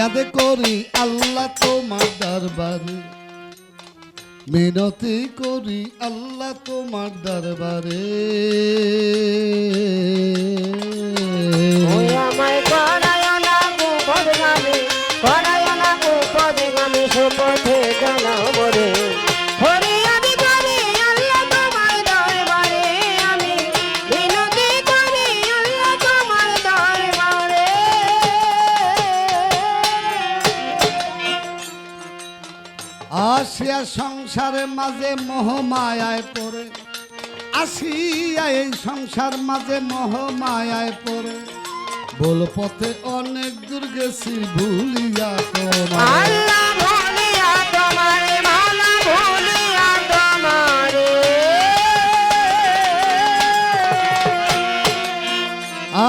ফরিয়াদ করি আল্লাহ তোমার দরবারে। মিনতি করি আল্লাহ তোমার দরবারে। সংসারের মাঝে মোহমায়ায় পড়ে। আসিয়া এই সংসার মাঝে মোহমায়ায় পড়ে। বল পথে অনেক দূর গেছি ভুলিয়া তোমার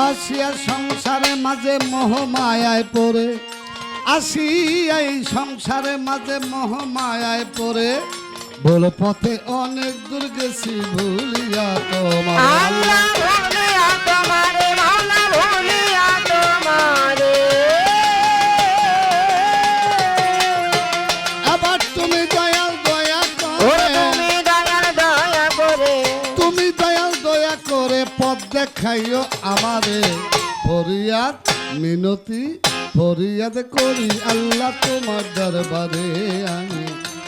আসিয়া সংসারের মাঝে মোহমায়ায় পড়ে। আসিয়া এই সংসারের মাঝে মোহমায়ায় পড়ে। বল পথে অনেক দূর গেছি ভুলিয়া তোমার। আবার তুমি দয়াল দয়া করে। তুমি দয়াল দয়া করে। তুমি দয়াল দয়া করে পথ দেখাইও আমারে। ফরিয়াদ মিনতি ফরিয়াদ করি আল্লাহ তোমার দরবারে আমি।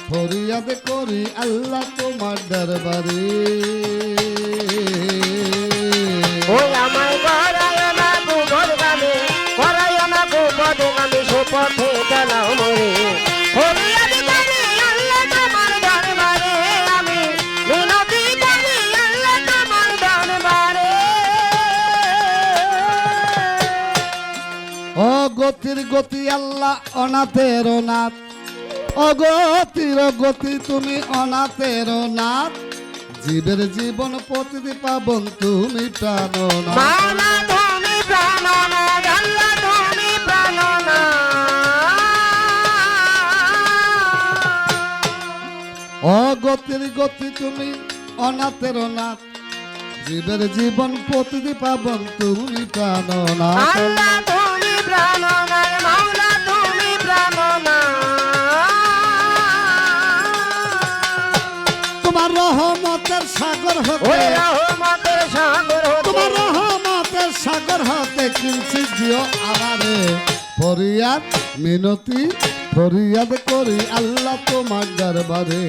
ফরিয়াদ করি আল্লাহ তোমার দরবারে। ও আমায় আল্লাহ অনাথের নাথ। অগতির গতি তুমি অনাথের নাথ। জীবের জীবন প্রতিদি পাবন তুমি প্রাণনাথ অগতির গতি তুমি অনাথের নাথ। জীবের জীবন প্রতিদি পাবন তুমি তুমি প্রাণনাথ তোমার রহমতের সাগর হতে কিনছি দিও আমারে ফরিয়াদ মিনতি ফরিয়াদ করি আল্লাহ তোমার দরবারে।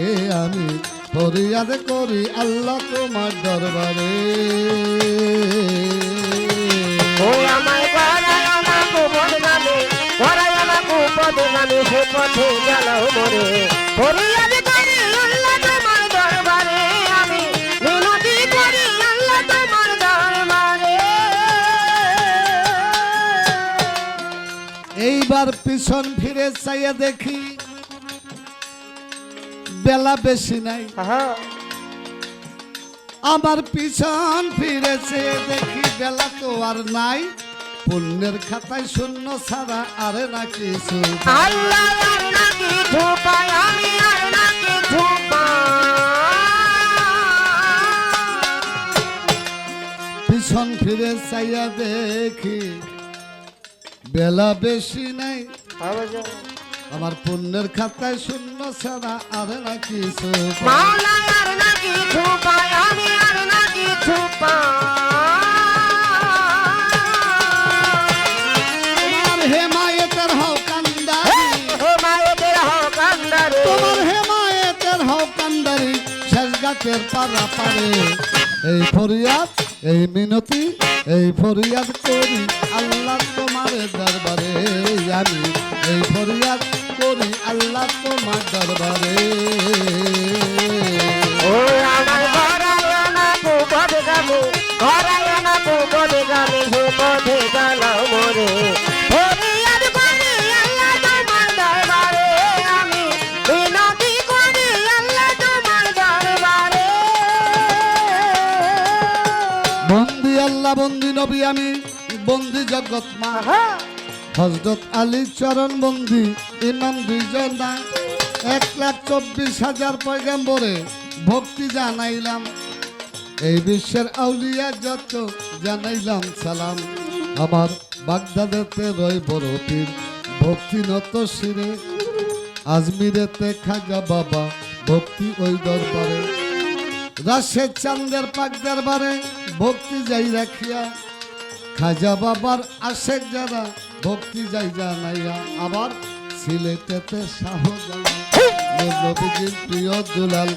আমি ফরিয়াদ করি আল্লাহ তোমার দরবারে। আমায় সে পথে মরে। ফরিয়াদ করি এইবার পিছন ফিরে চাইয়া দেখি বেলা বেশি নাই। আমার পিছন ফিরেছে দেখি বেলা তো আর নাই। পুণ্যের খাতায় শূন্য ছাড়া আরে না কিছু আল্লাহ আর নাকি ঝুপাই আমি আর নাকি পিছন ফিরে চাইয়া দেখি বেলা বেশি নাই। আমার পুণ্যের খাতায় শূন্য ছাড়া আর না কিছু মাওলা আর নাকি ঝুপাই আমি আর নাকি তোমার হেমায়েতের হও কান্দারি। ঝুপাই তোমার হেমায়েতের হও কান্দারি শেষ গাছের পারা পারে এই ফরিয়াদ এই মিনতি এই ফরিয়াদ করি। আমি এই ফরিয়াদ করি আল্লাহ তোমার দরবারে। ও আমার ঘরায় না না কুপদ গামে সুপথে চালাও মোরে। বন্দি আল্লাহ বন্দি নবী আমি বন্দি জগৎ মা। হজরত আলী চরণ বন্দি, ইমাম দুইজন না। এক লাখ চব্বিশ হাজার পয়গাম্বরে ভক্তি জানাইলাম। এই বিশ্বের আউলিয়া যত, জানাইলাম সালাম। আমার বাগদাদেতে রয় বড় পীর, ভক্তি নত শিরে। আজমিরেতে খাজা বাবা, ভক্তি ওই দরবারে। রাশের চান্দের পাক দরবারে ভক্তি যাই রাখিয়া খাজা বাবার আশেক যারা ভক্তি যাই জানাইয়া আবার সিলেটেতে শাহ জানা প্রিয় দুলাল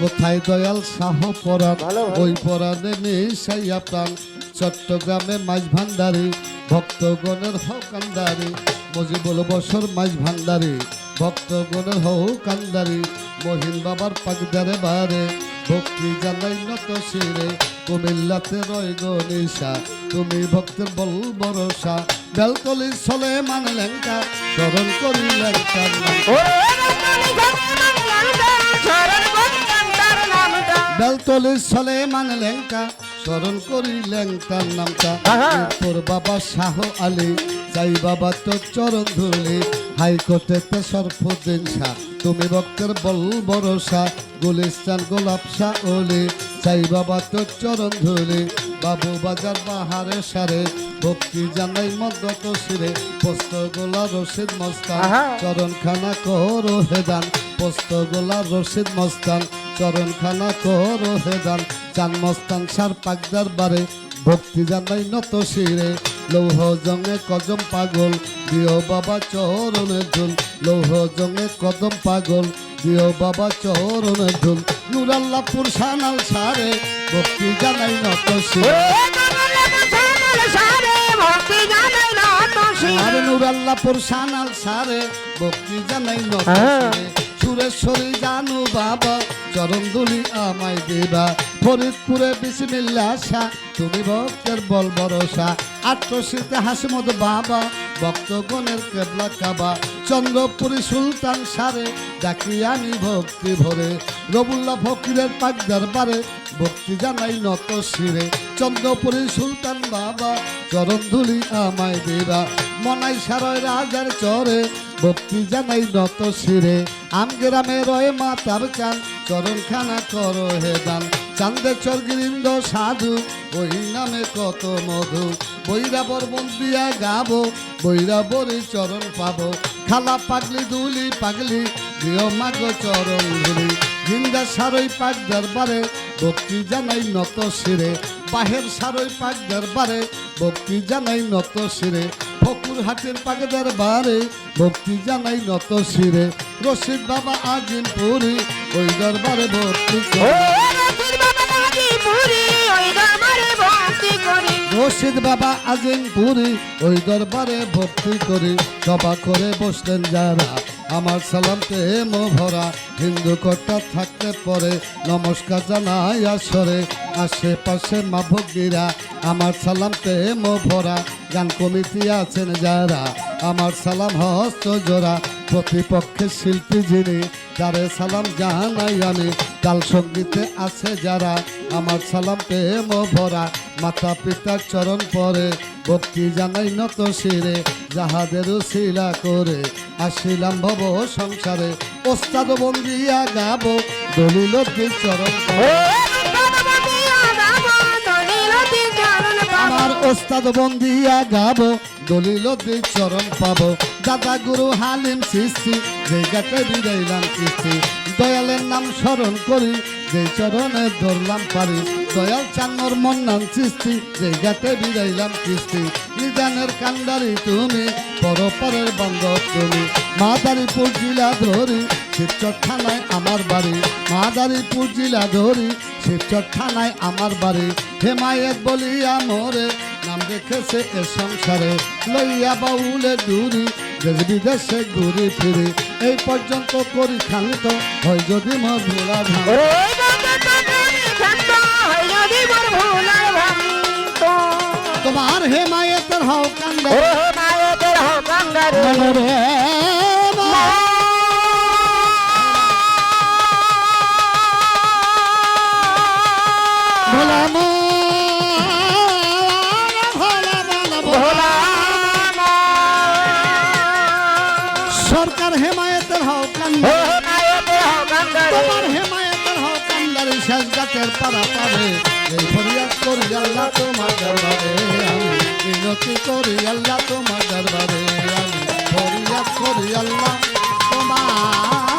কোথায় দয়াল শাহ পরাণ। ওই পরাণে মিশাইয়া প্রাণ। চট্টগ্রামে মাছ ভান্ডারি ভক্তগণের হকান্দারি মজিবুল বসর মাছ ভান্ডারি ভক্তগণের হকান্দারি মহিন বাবার পাকদারে বারে ভক্তি জানাই নত শিরে। কুমিল্লাতে রয় গনিশা তুমি ভক্তের বল ভরসা। বেলতলি চলে মানে লেঙ্কা স্মরণ করি লেঙ্কা বেলতলি চলে মানে লেঙ্কা স্মরণ করি লেঙ্কার নামটা। তোর বাবা শাহ আলী। যাই বাবা তোর চরণ ধুলি হাইকোর্টেতে সরফুদ্দিন শাহ। তুমি ভক্তের বল ভরসা গুলিস্তান গোলাপ শাহ ওলি যাই বাবা তোর চরণ ধুলি বাবু বাজার বাহারে সারে। ভক্তি জানাই মদ্যত শিরে পোস্ত গোলা রশিদ মস্তান। আহা। চরণ খানা করো হেদান। পোস্ত গোলা রশিদ মস্তান চরণ খানা করো হেদান চান মস্তান সার পাকদার বারে ভক্তি জানাই নত শিরে। লৌহ জঙ্গে কদম পাগল দিও বাবা চরণের ঝুল লৌহ জঙ্গে কদম পাগল দিও বাবা চরণের ঝুল নুরাল্লাপুর সানাল সারে ভক্তি জানাই নত শিরে। আর নুরাল্লাপুর সানাল সারে ভক্তি জানাই নত। শিরে। সুরেশ্বরী জানু বাবা চরণ দুলি আমায় দেবা। ফরিদপুরে বিসমিল্লা শাহ তুমি ভক্তের বল ভরসা। আট্রসিতে হাসিমত বাবা, ভক্তগণের কেবলা কাবা। চন্দ্রপুরী সুলতান সারে ডাকি আমি ভক্তি ভরে। রবুল্লা ফকিরের পাক দরবারে ভক্তি জানাই নত শিরে। চন্দ্রপুরী সুলতান বাবা চরণ ধুলি আমায় দেবা। মনাই সারয় রাজার চরে, ভক্তি জানাই নত শিরে। আমগ্রামে রয়ে মাতার চান চরণ খানা করো হে দান। চান্দে চর্গিরিন্দ সাধু ওই নামে কত মধু। বৈরাবর বন্দিয়া গাবো বৈরাবরই চরণ পাবো। খালা পাগলি, দুলি পাগলি, দিও মাগ চরণ ধুলি। জিন্দা সারই পাক দরবারে ভক্তি জানাই নত শিরে। বাহের সারই পাক দরবারে ভক্তি জানাই নত শিরে। ফকুর হাটের পাক দরবারে ভক্তি জানাই নত শিরে। রশিদ বাবা আজিম পুরি ওই দরবারে ভক্তি করে। রশিদ বাবা আজিম পুরি ওই দরবারে ভক্তি করি। সভা করে বসলেন যারা আমার সালাম প্রেম ভরা, হিন্দু কর্তা থাকতে পরে নমস্কার জানাই আসরে। আশেপাশে মা ভগ্নীরা আমার সালাম প্রেম ভরা, গান কমিটি আছেন যারা। আমার সালাম হস্ত জোড়া, প্রতিপক্ষের শিল্পী যিনি যারে সালাম জানাই আমি। কাল সঙ্গীতে আছে যারা, আমার সালাম প্রেম ভরা মাতা পিতার চরণ পরে ভক্তি জানাই নত শিরে যাহাদের শিলা করে আসিলাম ভব সংসারে। ওস্তাদ বন্দিয়া গাবো দলিল চরণ আমার ওস্তাদ বন্দিয়া গাবো দলিল চরণ পাবো। দাদা গুরু হালিম সৃষ্টি যে গাতে বিদাইলাম কিস্তি দয়ালের নাম স্মরণ করি যে চরণে ধরলাম পারি, দয়াল চান্নর মন্নান সৃষ্টি, যে গাতে বিদাইলাম কিস্তি নিদানের কান্ডারি তুমি, পরপরের বান্ধব তুমি। মাদারীপুর জেলা ধরি শিবচর থানায় আমার বাড়ি। মাদারীপুর জেলা ধরি শিবচর থানায় আমার বাড়ি। হেমায়েত বলিয়া মোরে নাম রেখেছে এ সংসারে। লইয়া বাউলে দূরি দেশ বিদেশে ঘুরি ফিরি। এই পর্যন্ত করি খান্ত হয় যদি মা ভোলা তোমার হে মায়ের হাও কান্দে মনোরে ভোলা কান্দারি শেষ গাছের পাড়া পাবে। এই ফরিয়াদ করি আল্লাহ তোমার দরবারে। আমি বিনতি করি আল্লাহ তোমার দরবারে। আমি ফরিয়াদ করি আল্লাহ তোমার